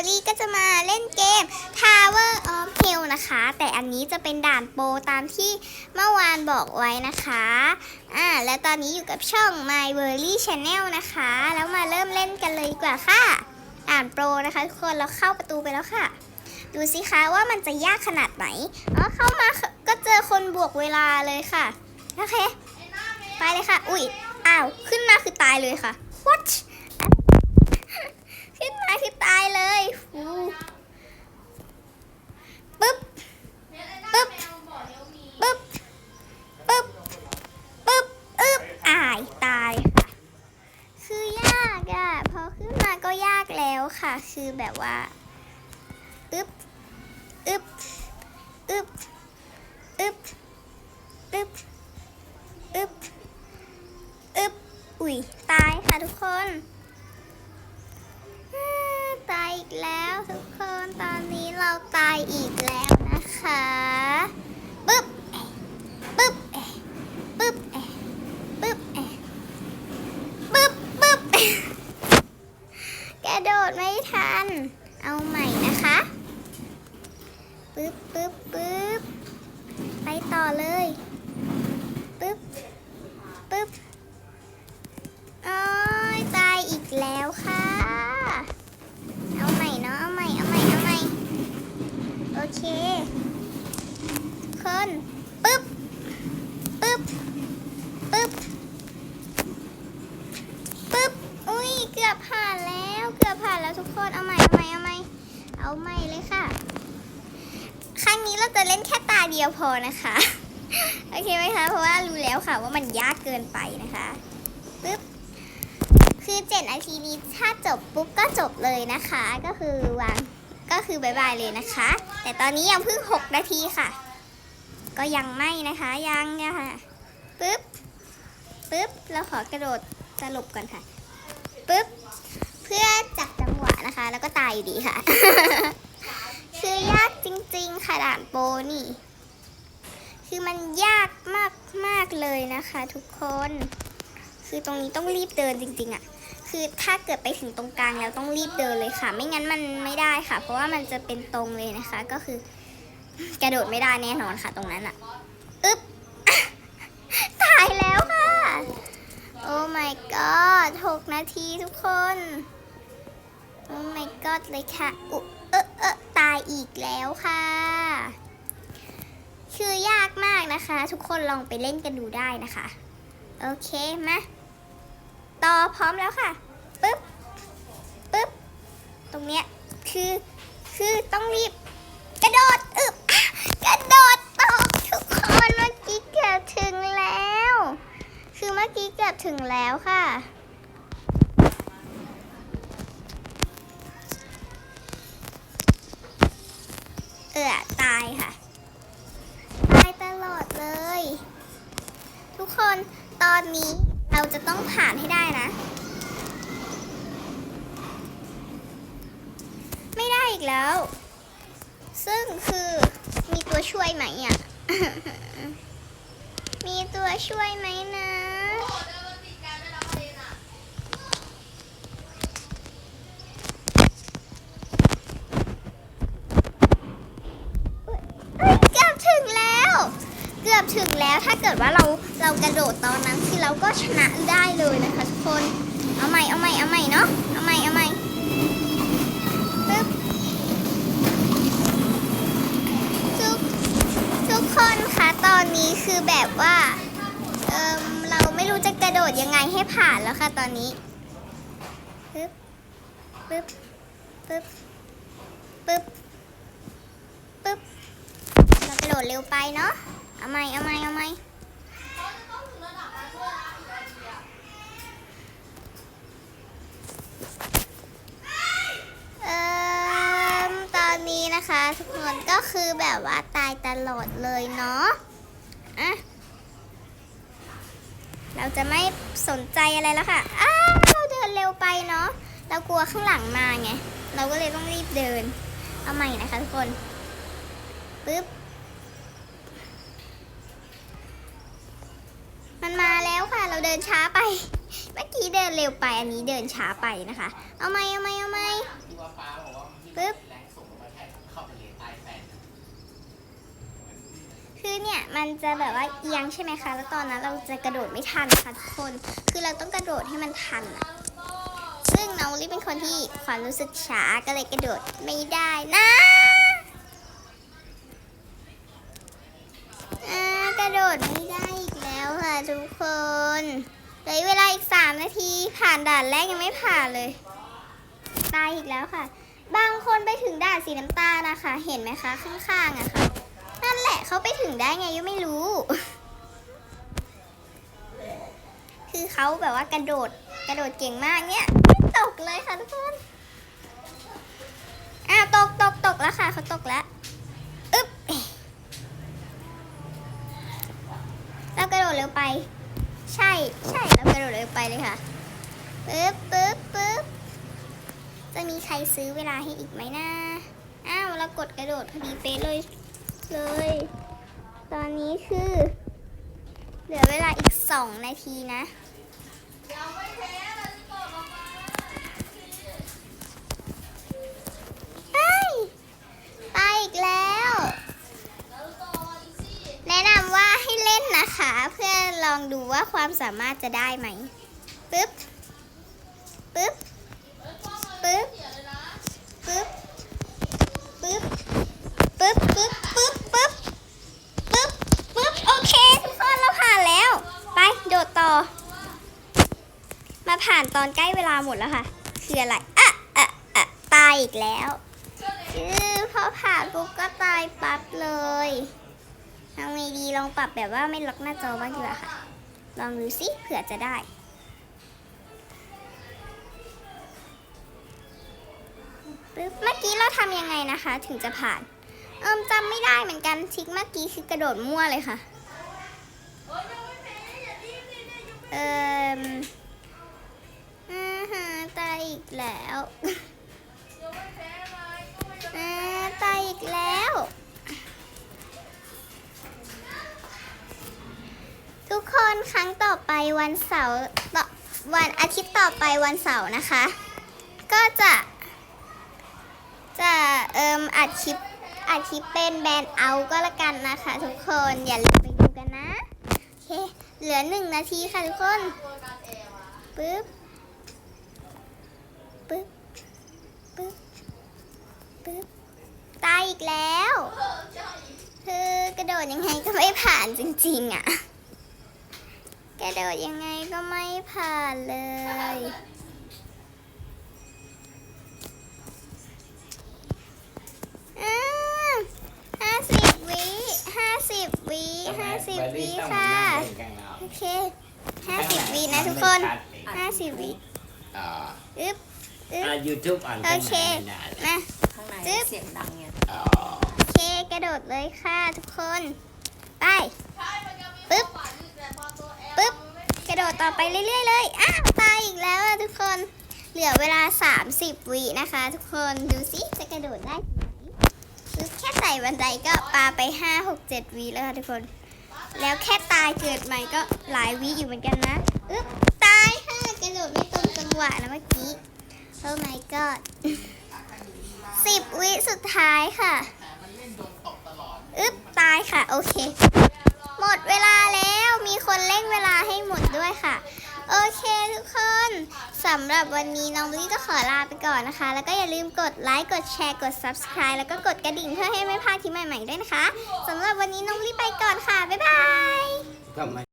อรี่ก็จะมาเล่นเกม Tower of Hell นะคะ แต่อันนี้จะเป็นด่านโปรตามที่เมื่อวานบอกไว้นะคะอ่าและตอนนี้อยู่กับช่อง My w o r l y Channel นะคะ แล้วมาเริ่มเล่นกันเลยดีกว่าค่ะ ด่านโปรนะคะทุกคนเราเข้าประตูไปแล้วค่ะ ดูสิคะว่ามันจะยากขนาดไหนอ๋อเข้ามาก็เจอคนบวกเวลาเลยค่ะโอเคไปเลยค่ะ อุ๊ยอ้าวขึ้นมาคือตายเลยค่ะ what ขึ้นมาคือตายเลยปึ๊บ ปึ๊บ ปึ๊บ ปึ๊บ ปึ๊บ อึ๊บอายตายค่ะ คือยากอะพอขึ้นมาก็ยากแล้วค่ะ คือแบบว่า อึ๊บ อึ๊บ อึ๊บ อึ๊บ อึ๊บ อึ๊บ อึ๊บ อุ๊ย ตายค่ะทุกคน ตายอีกแล้วทุกคนตอนนี้เราตายอีกแล้วนะคะปึ๊บเอ๊ะปึ๊บเอ๊ะปึ๊บเอ๊ะปึ๊บเอ๊ะปึ๊บปึ๊บกระโดดไม่ทัน เอาใหม่นะคะปึ๊บปึ๊บปึ๊บไปต่อเลยปึ๊บปึ๊บโอ้ยตายอีกแล้วค่ะ เอาใหม่เนาะ เอาใหม่ เอาใหม่ เอาใหม่ โอ เคทุกคนปึ๊บปึ๊บปึ๊บปึ๊บอุ้ยเกือบผ่านแล้วเกือบผ่านแล้วทุกคนเอาใหม่เอาใหม่เอาใหม่เอาใหม่เลยค่ะ ครั้งนี้เราจะเล่นแค่ตาเดียวพอนะคะโอเคไหมคะเพราะว่ารู้แล้วค่ะว่ามันยากเกินไปนะคะปึ๊บคือเจ็ดนาทีนี้ถ้าจบปุ๊บก็จบเลยนะคะ ก็คือวาง ก็คือบายบายเลยนะคะ แต่ตอนนี้ยังเพิ่ง 6 นาทีค่ะ ก็ยังไม่นะคะยังเนะคะปึ๊บปึ๊บเราขอกระโดดสลบก่อนค่ะปึ๊บเพื่อจับจังหวะนะคะ แล้วก็ตายอยู่ดีค่ะ คือยากจริงๆค่ะด่านโปนี่ คือมันยากมากมากๆเลยนะคะ ทุกคน คือตรงนี้ต้องรีบเดินจริง ๆอะ่ะ คือถ้าเกิดไปถึงตรงกลางแล้วต้องรีบเดินเลยค่ะ ไม่งั้นมันไม่ได้ค่ะ เพราะว่ามันจะเป็นตรงเลยนะคะ ก็คือกระโดดไม่ได้แน่นอนค่ะ ตรงนั้นอะ่ะอึ๊บตายแล้วค่ะ โอ้ my god หกนาทีทุกคน โอ้ my god เลยค่ะอุเออเออตายอีกแล้วค่ะ คือยากมากนะคะ ทุกคนลองไปเล่นกันดูได้นะคะ โอเคมา ต่อพร้อมแล้วค่ะปึ๊บปึ๊บตรงเนี้ยคือคือต้องรีบ กระโดดอึบกระโดดตกทุกคนเมื่อกี้เกือบถึงแล้ว คือเมื่อกี้เกือบถึงแล้วค่ะเออตายค่ะ ตายตลอดเลย ทุกคนตอนนี้ เราจะต้องผ่านให้ได้นะ ไม่ได้อีกแล้ว ซึ่งคือมีตัวช่วยไหมอะ มีตัวช่วยไหมนะเกือบถึงแล้ว เกือบถึงแล้วถ้าเกิดว่าเรา เรากระโดดตอนนั้นคือเราก็ชนะได้เลยนะคะทุกคน เอาใหม่เอาใหม่เอาใหม่เนาะ เอาใหม่เอาใหม่ปึ๊บทุกทุกคนคะตอนนี้คือแบบว่า เออเราไม่รู้จะกระโดดยังไงให้ผ่านแล้วค่ะตอนนี้ปึ๊บปึ๊บปึ๊บปึ๊บปึ๊บเรากระโดดเร็วไปเนาะ เอาใหม่เอาใหม่เอาใหม่ เอ่อตอนนี้นะคะ ทุกคนก็คือแบบว่าตายตลอดเลยเนาะอะเราจะไม่สนใจอะไรแล้วค่ะ อ้าวเราเดินเร็วไปเนาะ เรากลัวข้างหลังมาไง เราก็เลยต้องรีบเดิน เอาใหม่นะคะทุกคน ปึ๊บ มันมาแล้วค่ะ เราเดินช้าไป เมื่อกี้เดินเร็วไป อันนี้เดินช้าไปนะคะ เอาไหม่เอาไหม่เอาไหม่ปึ๊บ คือเนี่ยมันจะแบบว่าเอียงใช่ไหมคะ แล้วตอนนั้นเราจะกระโดดไม่ทันค่ะทุกคน คือเราต้องกระโดดให้มันทันอะซึ่งน้องลิเป็นคนที่ความรู้สึกช้าก็เลยกระโดดไม่ได้นะกระโดดไม่ได้อีกแล้วค่ะทุกคนเหลือเวลาอีก 3 นาที ผ่านด่านแรกยังไม่ผ่านเลย ตายอีกแล้วค่ะ บางคนไปถึงด่านสีน้ำตาลนะคะ เห็นไหมคะข้างๆอะค่ะนั่นแหละ เขาไปถึงได้ไงยังไม่รู้ คือเขาแบบว่ากระโดดกระโดดเก่งมากเนี่ยตกเลยค่ะทุกคนอ้าวตกตกตกแล้วค่ะเขาตกแล้วอึ๊บเรากระโดดเร็วไป ใช่ใช่เรากระโดดเร็วไปเลยค่ะปึ๊บปึ๊บปึ๊บจะมีใครซื้อเวลาให้อีกไหมนะ อ้าวเรากดกระโดดพอดีเป๊ะเลย เลย ตอนนี้คือ เหลือเวลาอีกสองนาทีนะเฮ้ยไปอีกแล้ว แนะนำว่าให้เล่นนะคะ เพื่อลองดูว่าความสามารถจะได้ไหมปึ๊บปึ๊บ อนใกล้เวลาหมดแล้วค่ะ คืออะไรอะอะอะตายอีกแล้วคือพอผ่านปุ๊บก็ตายปั๊บเลยทำไงดีลองปรับแบบว่าไม่ล็อกหน้าจอบ้างดีกว่าค่ะ ลองดูสิเผื่อจะได้ปึ๊บเมื่อกี้เราทำยังไงนะคะ ถึงจะผ่าน เอิมจำไม่ได้เหมือนกันทิกเมื่อกี้คือกระโดดมั่วเลยค่ะ เอิมอ่าฮะตายอี กแล้วอ่าตายอีกแล้ว ทุกคนครั้งต่อไปวันเสาร์ต่อวันอาทิตย์ต่อไปวันเสาร์นะคะ ก็จะ จะเอิมอัดคลิปอัดคลิปเป็นแบรนด์เอาก็แล้วกันนะคะ ทุกคนอย่าลืมไปดูกันนะ โอเค เหลือหนึ่งนาทีค่ะทุกคนปึ๊บ ปึ๊บปึ๊บปึ๊บตายอีกแล้วคือกระโดดยังไงก็ไม่ผ่านจริงๆอะ กระโดดยังไงก็ไม่ผ่านเลยอ่าห้าสิบวิห้าสิบวิห้าสิบวิค่ะ โอเคห้าสิบวินะทุกคนห้าสิบวิ อ่า อึ๊บอึ๊บอ่า YouTube อ่านโอเคได้มาข้างในจึ๊บเสียงดังไงอ๋อโอเคกระโดดเลยค่ะทุกคน ไป ปึ๊บ ปึ๊บ กระโดดต่อไปเรื่อยๆเลยอ้าวตายอีกแล้วอะทุกคน เหลือเวลา 30 วินะคะ ทุกคน ดูสิจะกระโดดได้ไหมคือแค่ไต่บันไดก็ปาไป 5 6 7วิแล้วค่ะทุกคน แล้วแค่ตายเกิดใหม่ก็หลายวิอยู่เหมือนกันนะ อึ๊บ ตายค่ะกระโดดไม่ตรงจังหวะนะเมื่อกี้ โอ้ my god สิบวิสุดท้ายค่ะอึ๊บตายค่ะ โอเค หมดเวลาแล้วมีคนเร่งเวลาให้หมดด้วยค่ะ โอเคทุกคนสำหรับวันนี้น้องบลี่ก็ขอลาไปก่อนนะคะ แล้วก็อย่าลืมกดไลค์กดแชร์กด subscribe แล้วก็กดกระดิ่งเพื่อให้ไม่พลาดคลิปใหม่ๆด้วยนะคะสำหรับวันนี้น้องบลี่ไปก่อนค่ะ บ๊ายบาย